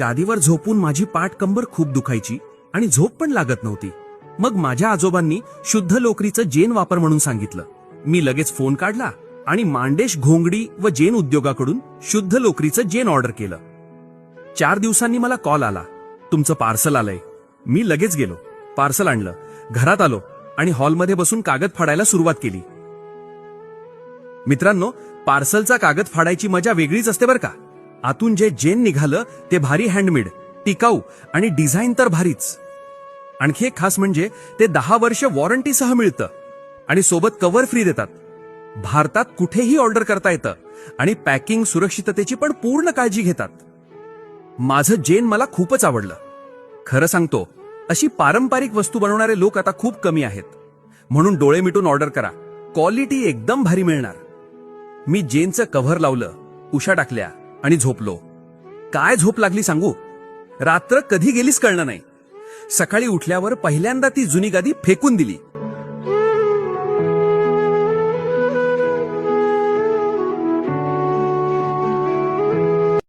गादीवर झोपून माझी पाठ कंबर खूप दुखायची आणि झोप पण लागत नव्हती. मग माझ्या आजोबांनी शुद्ध लोकरीचं जेन वापर म्हणून सांगितलं. मी लगेच फोन काढला आणि मांडेश घोंगडी व जेन उद्योगाकडून शुद्ध लोकरीचं जेन ऑर्डर केलं. चार दिवसांनी मला कॉल आला. तुमचं पार्सल आलंय. मी लगेच गेलो. पार्सल आणलं. घरात आलो आणि हॉलमध्ये बसून कागद फाडायला सुरुवात केली. मित्रांनो पार्सलचा कागद फाडायची मजा वेगळीच असते बरं का? आतून जे जेन निघालं ते भारी हँडमेड टिकाऊ आणि डिझाईन तर भारीच. आणखी एक खास म्हणजे ते दहा वर्ष वॉरंटीसह मिळतं आणि सोबत कव्हर फ्री देतात. भारतात कुठेही ऑर्डर करता येतं आणि पॅकिंग सुरक्षिततेची पण पूर्ण काळजी घेतात. माझं जेन मला खूपच आवडलं. खरं सांगतो अशी पारंपरिक वस्तू बनवणारे लोक आता खूप कमी आहेत. म्हणून डोळे मिटून ऑर्डर करा. क्वालिटी एकदम भारी मिळणार. मी जेनचं कव्हर लावलं उशा टाकल्या. आणि झोपलो. काय झोप लागली सांगू? रात्र कधी गेलीच कळलं नाही. सकाळी उठल्यावर पहिल्यांदा ती जुनी गादी फेकून दिली.